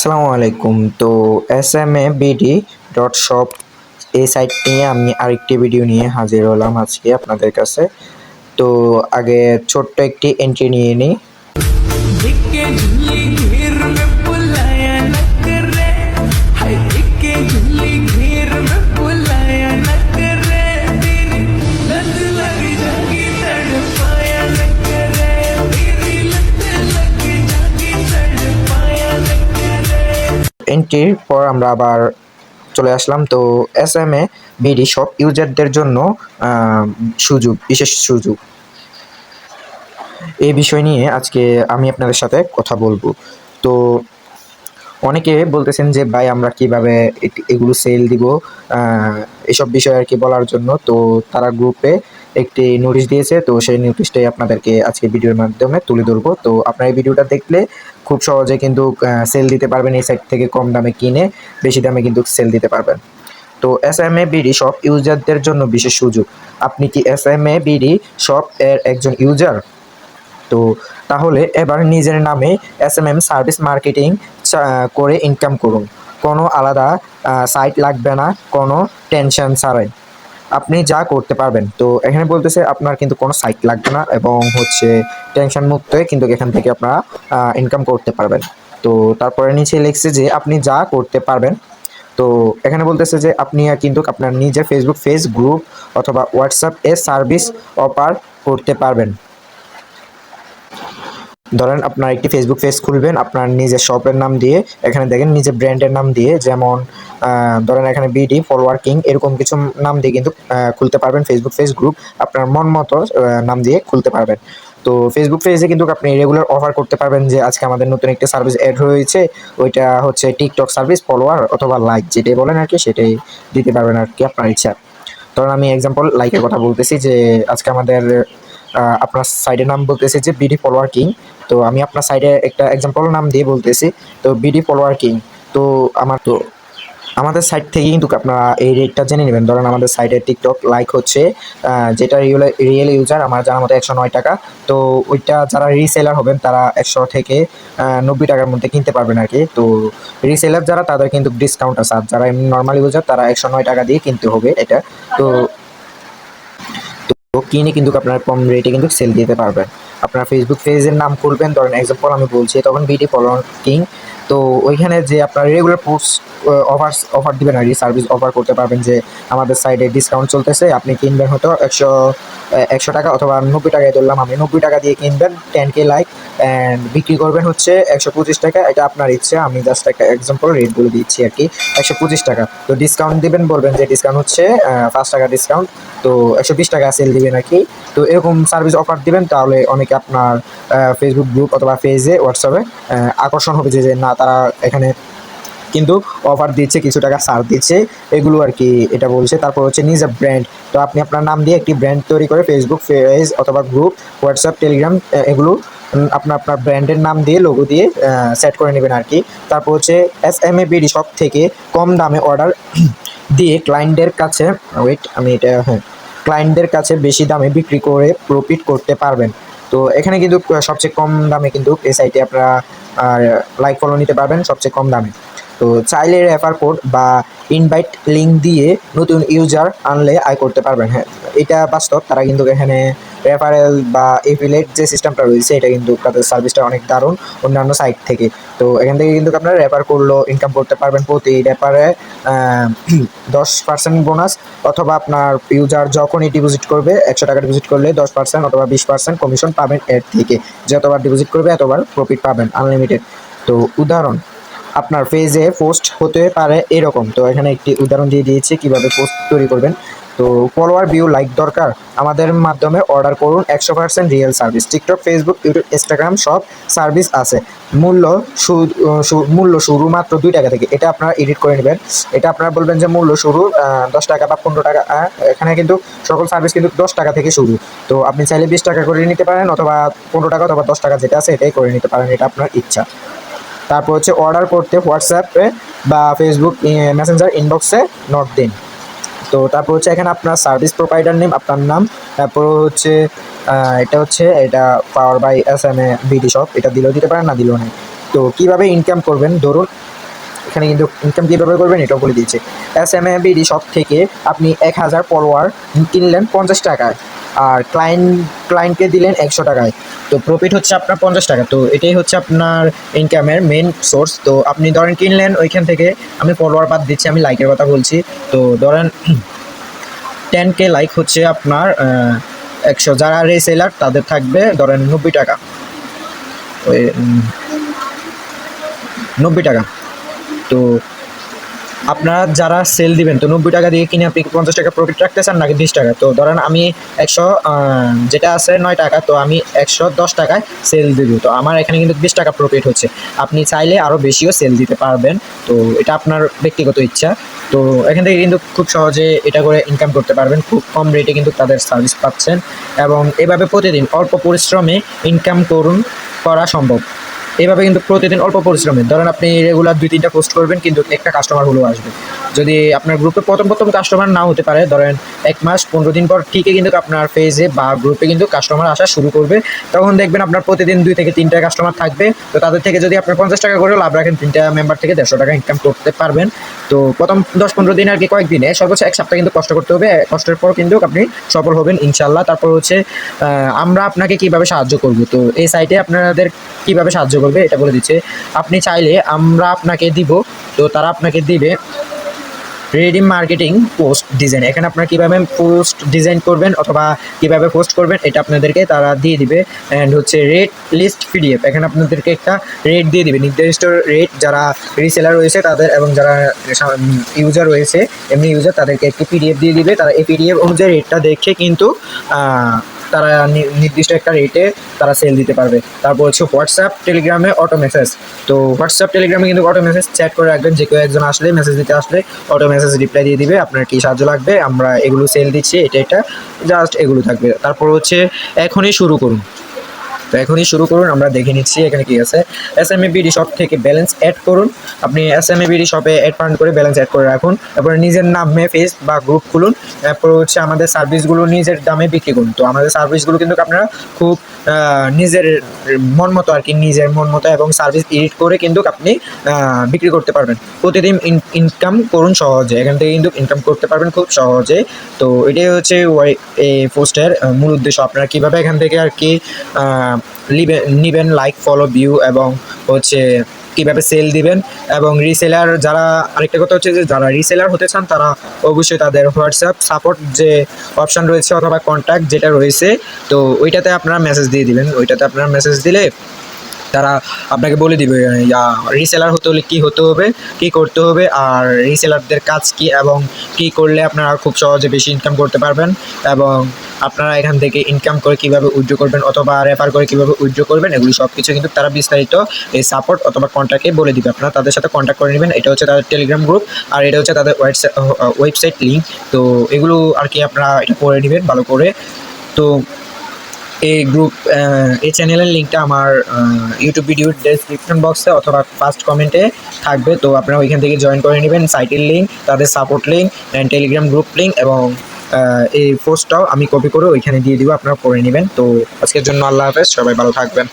আসসালামু আলাইকুম। তো S M A BD dot shop এই সাইট নিয়ে আমি আরেকটি ভিডিও নিয়ে হাজির হলাম আজকে আপনাদের কাছে। তো আগে ছোট্ট একটি এন্ট্রি নিয়ে নিই। এন্ট্রির পর আমরা আবার চলে আসলাম। তো এস এম এ বিডি সব ইউজারদের জন্য সুযোগ, বিশেষ সুযোগ। এই বিষয় নিয়ে আজকে আমি আপনাদের সাথে কথা বলব। তো অনেকে বলতেছেন যে, ভাই, আমরা কীভাবে এগুলো সেল দিব? এসব বিষয় আর কি বলার জন্য। তো তারা গ্রুপে একটি নোটিশ দিয়েছে। তো সেই নোটিশটাই আপনাদেরকে আজকে ভিডিওর মাধ্যমে তুলে ধরবো। তো আপনারা এই ভিডিওটা দেখলে খুব সহজে কিন্তু সেল দিতে পারবেন এই সাইট থেকে কম দামে কিনে, বেশি দামে কিন্তু সেল দিতে পারবেন। তো এস এম এ বিডি সব ইউজারদের জন্য বিশেষ সুযোগ। আপনি কি এস এম এ বিডি সব এর একজন ইউজার তো তাহলে এবার নিজের নামে S M M service marketing করে ইনকাম করুন। কোনো আলাদা সাইট লাগবে না, কোনো টেনশন ছাড়াই। আপনি যা করতে পারবেন। তো এখানে বলতেছে আপনার কিন্তু কোনো সাইট লাগবে না এবং হচ্ছে টেনশন মুক্ত হয়ে কিন্তু এখান থেকে আপনারা ইনকাম করতে পারবেন। তো তারপরে নিচে লিখছে যে আপনি যা করতে পারবেন, তো এখানে বলতেছে যে আপনি কিন্তু আপনার নিজের ফেসবুক পেজ গ্রুপ অথবা হোয়াটসঅ্যাপ এ সার্ভিস অফার করতে পারবেন। ধরেন আপনার একটি ফেসবুক পেজ খুলবেন আপনার নিজের শপের নাম দিয়ে এখানে দেখেন নিজের ব্র্যান্ডের নাম দিয়ে যেমন ধরেন এখানে বিডি ফলোয়ার কিং এরকম কিছু নাম দিয়ে কিন্তু খুলতে পারবেন ফেসবুক পেজ গ্রুপ আপনার মন মতো নাম দিয়ে খুলতে পারবেন। তো ফেসবুক পেজে কিন্তু আপনি রেগুলার অফার করতে পারবেন যে আজকে আমাদের নতুন একটা সার্ভিস অ্যাড হয়েছে ওইটা হচ্ছে টিকটক সার্ভিস ফলোয়ার অথবা লাইক যেটাই বলেন আর কি সেটাই দিতে পারবেন আর কি আপনার ইচ্ছা। ধরুন আমি এক্সাম্পল লাইকের কথা বলতেছি যে আজকে আমাদের আপনার সাইডের নাম বলতেছি যে বিডি ফলোয়ার কিং তো আমি আপনার সাইডে একটা এক্সাম্পল নাম দিয়ে বলতেছি। তো বিডি ফলোয়ার কিং তো আমার তো আমাদের সাইট থেকে কিন্তু আপনারা এই রেটটা জেনে নেবেন। ধরেন আমাদের সাইটে টিকটক লাইক হচ্ছে যেটা রিয়েল রিয়েল ইউজার আমার জানার মতো একশো নয় টাকা। তো ওইটা যারা রিসেলার হবেন, তারা একশো থেকে নব্বই টাকার মধ্যে কিনতে পারবেন আর কি। তো রিসেলার যারা, তাদের কিন্তু ডিসকাউন্ট আছে। আর যারা এমনি নর্মাল ইউজার তারা একশো নয় টাকা দিয়ে কিনতে হবে এটা। তো তো কিনে কিন্তু আপনার কম রেটে কিন্তু সেল দিতে পারবেন। আপনার ফেসবুক পেজের নাম খুলবেন, ধরেন এক্সাম্পল আমি বলছি, তখন বিডি ফলোয়ার কিং তো ওইখানে যে আপনার রেগুলার পোস্ট অফার অফার দিবেন আর কি সার্ভিস অফার করতে পারবেন যে আমাদের সাইডে ডিসকাউন্ট চলতেছে, আপনি কিনবেন হয়তো একশো একশো টাকা অথবা নব্বই টাকায় ধরলাম আমি, নব্বই টাকা দিয়ে কিনবেন টেন কে লাইক অ্যান্ড বিক্রি করবেন হচ্ছে একশো পঁচিশ টাকা, এটা আপনার ইচ্ছে, আমি জাস্ট একটা এক্সাম্পল রেট বলে দিচ্ছি আর কি, একশো পঁচিশ টাকা। তো ডিসকাউন্ট দিবেন, বলবেন যে ডিসকাউন্ট হচ্ছে পাঁচ টাকা ডিসকাউন্ট তো একশো বিশ টাকা সেল দিবেন আর কি। তো এরকম সার্ভিস অফার দিবেন, তাহলে অনেকে আপনার ফেসবুক গ্রুপ অথবা পেজে হোয়াটসঅ্যাপে আকর্ষণ হবে যে যে না তারা এখানে কিন্তু অফার দিচ্ছে, কিছু টাকা ছাড় দিচ্ছে। এগুলো আর কি এটা বলছে। তারপর হচ্ছে নিজের ব্র্যান্ড তো আপনি আপনার নাম দিয়ে একটি ব্র্যান্ড তৈরি করে ফেসবুক পেজ অথবা গ্রুপ হোয়াটসঅ্যাপ টেলিগ্রাম এগুলো আপনার আপনার ব্র্যান্ডের নাম দিয়ে লোগো দিয়ে সেট করে নেবেন আর কি। তারপর হচ্ছে S M A BD shop থেকে কম দামে অর্ডার দিয়ে ক্লায়েন্টদের কাছে ওয়েট আমি এটা হ্যাঁ ক্লায়েন্টদের কাছে বেশি দামে বিক্রি করে প্রফিট করতে পারবেন। তো এখানে কিন্তু সবচেয়ে কম দামে কিন্তু এই সাইটে আপনারা লাইক ফলো নিতে পারবেন সবচেয়ে কম দামে। তো চাইলে রেফার কোড বা ইনভাইট লিঙ্ক দিয়ে নতুন ইউজার আনলে আয় করতে পারবেন হ্যাঁ। এটা বাস্তব, তারা কিন্তু এখানে রেফারেল বা এফিলেট যে সিস্টেমটা রয়েছে, এটা কিন্তু তাদের সার্ভিসটা অনেক দারুণ অন্যান্য সাইট থেকে। তো এখান থেকে কিন্তু আপনারা রেফার করলেও ইনকাম করতে পারবেন প্রতি রেফারে দশ পার্সেন্ট বোনাস অথবা আপনার ইউজার যখনই ডিপোজিট করবে, একশো টাকা ডিপোজিট করলে দশ পার্সেন্ট অথবা বিশ পার্সেন্ট কমিশন পাবেন এর থেকে। যতবার ডিপোজিট করবে, এতবার প্রফিট পাবেন আনলিমিটেড তো উদাহরণ আপনার পেজে পোস্ট হতে পারে এরকম। তো এখানে একটি উদাহরণ দিয়ে দিয়েছি কীভাবে পোস্ট তৈরি করবেন। তো ফলোয়ার ভিউ লাইক দরকার। আমাদের মাধ্যমে অর্ডার করুন একশো percent real service TikTok Facebook YouTube Instagram সব সার্ভিস আছে। মূল্য মূল্য শুরু মাত্র দুই টাকা থেকে। এটা আপনারা এডিট করে নেবেন। এটা আপনারা বলবেন যে মূল্য শুরু দশ টাকা বা পনেরো টাকা। এখানে কিন্তু সকল সার্ভিস কিন্তু দশ টাকা থেকে শুরু। তো আপনি চাইলে বিশ টাকা করে নিতে পারেন অথবা পনেরো টাকা অথবা দশ টাকা যেটা আছে এটাই করে নিতে পারেন। এটা আপনার ইচ্ছা। তারপর হচ্ছে অর্ডার করতে হোয়াটসঅ্যাপে বা ফেসবুক মেসেঞ্জার ইনবক্সে নোট দিন। তো তারপর হচ্ছে এখানে আপনার সার্ভিস প্রোভাইডার নেম আপনার নাম, তারপর হচ্ছে এটা হচ্ছে, এটা power by S M A BD shop এটা দিলেও দিতে পারেন, না দিলেও নেই। তো কীভাবে ইনকাম করবেন? ধরুন, এখানে কিন্তু ইনকাম কীভাবে করবেন? এটাও বলে দিয়েছে। S M A BD shop থেকে আপনি এক হাজার ফলোয়ার কিনলেন পঞ্চাশ টাকায়। আর ক্লায়েন্ট ক্লায়েন্টকে দিলেন একশো টাকায়। তো প্রফিট হচ্ছে আপনার পঞ্চাশ টাকা। তো এটাই হচ্ছে আপনার ইনকামের মেন সোর্স তো আপনি ধরেন কিনলেন ওইখান থেকে আমি ফলোয়ার বাদ দিচ্ছি, আমি লাইকের কথা বলছি। তো ধরেন টেন কে লাইক হচ্ছে আপনার একশো। যারা রেসেলার তাদের থাকবে ধরেন নব্বই টাকা। ওই নব্বই টাকা। তো আপনারা যারা সেল দিবেন, তো নব্বই টাকা দিয়ে কিনে আপনি পঞ্চাশ টাকা প্রফিট রাখতে চান নাকি বিশ টাকা? তো ধরেন আমি একশো যেটা আছে নয় টাকা, তো আমি একশো দশ টাকায় সেল দিব। তো আমার এখানে কিন্তু বিশ টাকা প্রফিট হচ্ছে। আপনি চাইলে আরও বেশিও সেল দিতে পারবেন। তো এটা আপনার ব্যক্তিগত ইচ্ছা। তো এখান থেকে কিন্তু খুব সহজে এটা করে ইনকাম করতে পারবেন। খুব কম রেটে কিন্তু তাদের সার্ভিস পাচ্ছেন। এবং এভাবে প্রতিদিন অল্প পরিশ্রমে ইনকাম করুন, করা সম্ভব। এইভাবে কিন্তু প্রতিদিন অল্প পরিশ্রমে, ধরেন আপনি রেগুলার দুই তিনটা পোস্ট করবেন, কিন্তু একটা কাস্টমার হলেও আসবে। যদি আপনার গ্রুপে প্রথম প্রথম কাস্টমার না হতে পারে, ধরেন এক মাস পনেরো দিন পর ঠিকই কিন্তু আপনার পেজে বা গ্রুপে কিন্তু কাস্টমার আসা শুরু করবে। তখন দেখবেন আপনার প্রতিদিন দুই থেকে তিনটা কাস্টমার থাকবে। তো তাদের থেকে যদি আপনার পঞ্চাশ টাকা করে লাভ রাখেন, তিনটা মেম্বার থেকে দেড়শো টাকা ইনকাম করতে পারবেন। তো প্রথম দশ পনেরো দিন আর কি কয়েকদিনে, সর্বোচ্চ এক সপ্তাহ কিন্তু কষ্ট করতে হবে। কষ্টের পর কিন্তু আপনি সফল হবেন ইনশাল্লাহ তারপর হচ্ছে আমরা আপনাকে কীভাবে সাহায্য করব? তো এই সাইটে আপনাদের কীভাবে সাহায্য করবে এটা বলে দিচ্ছে। আপনি চাইলে আমরা আপনাকে দিব, তো তারা আপনাকে দিবে। Ready marketing post design. এখানে আপনারা কীভাবে পোস্ট ডিজাইন করবেন অথবা কীভাবে পোস্ট করবেন, এটা আপনাদেরকে তারা দিয়ে দিবে। অ্যান্ড হচ্ছে রেট লিস্ট পিডিএফ। এখানে আপনাদেরকে একটা রেট দিয়ে দিবে। নির্দিষ্ট রেট যারা রিসেলার রয়েছে তাদের এবং যারা ইউজার রয়েছে, এমনি ইউজার তাদেরকে একটি পিডিএফ দিয়ে দিবে। তারা এই পিডিএফ অনুযায়ী রেটটা দেখে কিন্তু তারা নির্দিষ্ট একটা রেটে তারা সেল দিতে পারবে। তারপর হচ্ছে হোয়াটসঅ্যাপ টেলিগ্রামে অটো মেসেজ তো হোয়াটসঅ্যাপ টেলিগ্রামে কিন্তু অটো মেসেজ চ্যাট করে রাখবেন, যে কেউ একজন আসলে মেসেজ দিতে আসলে অটো মেসেজ রিপ্লাই দিয়ে দিবে, আপনার কী সাহায্য লাগবে, আমরা এগুলো সেল দিচ্ছি, এটা এটা জাস্ট এগুলো থাকবে। তারপর হচ্ছে এখনই শুরু করুন। তো এখনই শুরু করুন, আমরা দেখে নিচ্ছি এখানে কি আছে। এস এম বিডি শপ থেকে ব্যালেন্স অ্যাড করুন। আপনি এস এম বিডি শপে অ্যাড ফান্ড করে ব্যালেন্স অ্যাড করে রাখুন। তারপরে নিজের নামে ফেস বা গ্রুপ খুলুন। তারপর হচ্ছে আমাদের সার্ভিসগুলো নিজের দামে বিক্রি করুন। তো আমাদের সার্ভিসগুলো কিন্তু আপনারা খুব নিজের মন মতো আর কি, নিজের মন মতো এবং সার্ভিস এডিট করে কিন্তু আপনি বিক্রি করতে পারবেন। প্রতিদিন ইনকাম করুন সহজে। এখান থেকে কিন্তু ইনকাম করতে পারবেন খুব সহজে। তো এটাই হচ্ছে ওয়াই, এই পোস্টের মূল উদ্দেশ্য। আপনারা কীভাবে এখান থেকে আর কি নিবেন লাইক ফলো ভিউ এবং হচ্ছে কীভাবে সেল দিবেন এবং রিসেলার যারা, আরেকটা কথা হচ্ছে যে যারা রিসেলার হতে চান তারা অবশ্যই তাদের হোয়াটসঅ্যাপ সাপোর্ট যে অপশান রয়েছে অথবা কন্ট্যাক্ট যেটা রয়েছে, তো ওইটাতে আপনারা মেসেজ দিয়ে দিবেন। ওইটাতে আপনারা মেসেজ দিলে তারা আপনাকে বলে দিবে রিসেলার হতে হলে কী হতে হবে, কী করতে হবে, আর রিসেলারদের কাজ কি এবং কী করলে আপনারা খুব সহজে বেশি ইনকাম করতে পারবেন এবং আপনারা এখান থেকে ইনকাম করে কীভাবে উইথড্র করবেন অথবা রেফার করে কীভাবে উইথড্র করবেন, এগুলি সব কিছু কিন্তু তারা বিস্তারিত এই সাপোর্ট অথবা কন্ট্যাক্টে বলে দিবে। আপনারা তাদের সাথে কন্ট্যাক্ট করে নেবেন, এটা হচ্ছে তাদের টেলিগ্রাম গ্রুপ আর এটা হচ্ছে তাদের ওয়েবসাইট ওয়েবসাইট লিঙ্ক তো এগুলো আর কি আপনারা এটা করে নেবেন ভালো করে। তো এই গ্রুপ এই চ্যানেলের লিঙ্কটা আমার ইউটিউব ভিডিওর ডেসক্রিপশন বক্সে অথবা ফার্স্ট কমেন্টে থাকবে। তো আপনারা ওইখান থেকে জয়েন করে নেবেন। সাইটের লিঙ্ক তাদের support link and Telegram group link এবং এই পোস্টটাও আমি কপি করে ওইখানে দিয়ে দিব। আপনারা করে নেবেন। তো আজকের জন্য আল্লাহ হাফেজ। সবাই ভালো থাকবেন।